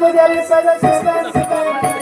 మహారాణి నీకు నీ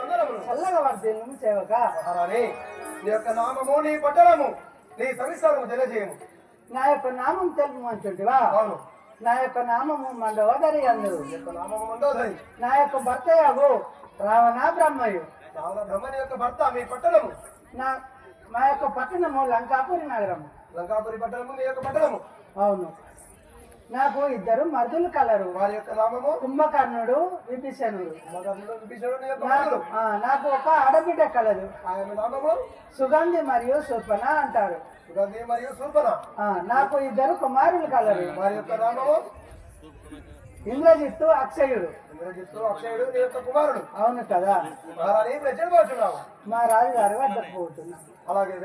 వందనములు. చల్లగా వర్ధిల్లుము సేవక. మహారాణి నీ యొక్క నామము నీ పట్టణము నీ సవిస్తారము తెలియజేయము. నా యొక్క నామం తెలుపు మంచుంటివా? అవును. నా యొక్క నామము మండవదరి అందు నీ యొక్క నామము మండోదరి నా యొక్క భర్త యాగు రావణ బ్రహ్మయు. రావణ బ్రహ్మని యొక్క భర్త మీ పట్టణము? నా మా యొక్క పట్టణము లంకాపురి నగరము. లంకాపురి పట్టణము నీ యొక్క పట్టణము? అవును. నాకు ఇద్దరు మరుదులు కలరు. వారి యొక్క నామము? కుంభకర్ణుడు విభీషణుడు. నాకు ఒక ఆడబిడ్డ కలదు. ఆయన నామము? సుగంధి మరియు సుపన అంటారు. సుగంధి మరియు ఆ, నాకు ఇద్దరు కుమారులు కలరు. వారి యొక్క నామము? ఇంద్రజిత్తు అక్షయుడు. ఇంద్రజిత్తు అక్షయుడు నీ యొక్క కుమారుడు. అవును కదా. మహారాణి పోతున్నావు? మా రాజుగారు వద్దకు పోతున్నా అలాగే